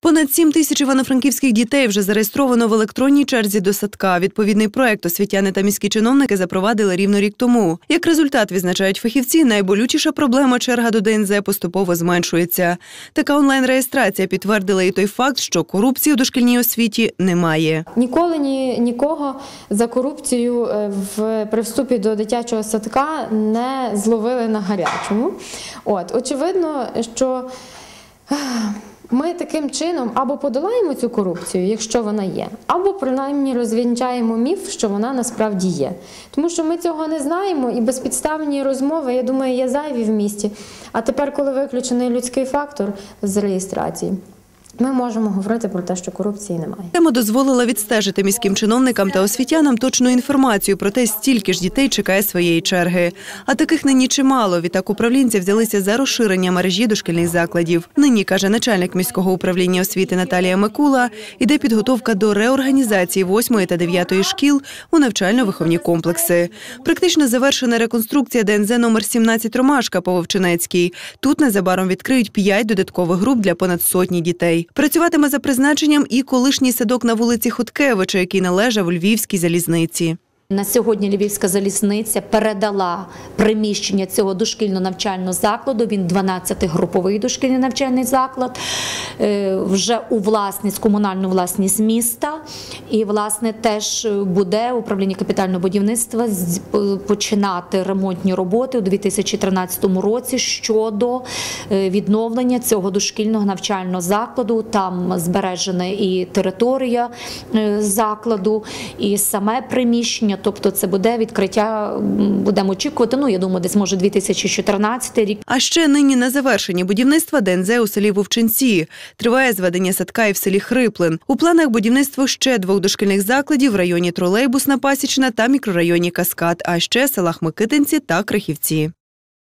Понад 7 тисяч івано-франківських дітей вже зареєстровано в електронній черзі до садка. Відповідний проект освітяни та міські чиновники запровадили рівно рік тому. Як результат, відзначають фахівці, найболючіша проблема черга до ДНЗ поступово зменшується. Така онлайн-реєстрація підтвердила і той факт, що корупції у дошкільній освіті немає. Ніколи ні, нікого за корупцію е, в при вступі до дитячого садка не зловили на гарячому. От, очевидно, що ми таким чином або подолаємо цю корупцію, якщо вона є, або принаймні розвінчаємо міф, що вона насправді є. Тому що ми цього не знаємо, і безпідставні розмови, я думаю, є зайві в місті. А тепер, коли виключений людський фактор з реєстрації, ми можемо говорити про те, що корупції немає. Тема дозволила відстежити міським чиновникам та освітянам точну інформацію про те, стільки ж дітей чекає своєї черги. А таких нині чимало. Відтак управлінці взялися за розширення мережі дошкільних закладів. Нині каже начальник міського управління освіти Наталія Микула, іде підготовка до реорганізації 8 та 9 шкіл у навчально-виховні комплекси. Практично завершена реконструкція ДНЗ номер 17 Ромашка по Вовчинецькій. Тут незабаром відкриють 5 додаткових груп для понад сотні дітей. Працюватиме за призначенням і колишній садок на вулиці Хоткевича, який належав Львівській залізниці. На сьогодні Львівська залізниця передала приміщення цього дошкільно-навчального закладу. Він 12-груповий дошкільний навчальний заклад е, вже у власність, комунальну власність міста. І, власне, теж буде управління капітального будівництва починати ремонтні роботи у 2013 році щодо е, відновлення цього дошкільного навчального закладу. Там збережена і територія е, закладу, і саме приміщення. Тобто, це буде відкриття. Будемо очікувати. Ну я думаю, десь може 2014 рік. А ще нині на завершенні будівництва ДНЗ у селі Вовчинці. Триває зведення садка і в селі Хриплин. У планах будівництво ще двох дошкільних закладів в районі Тролейбусна Пасічна та мікрорайоні Каскад, а ще селах Микитинці та Крихівці.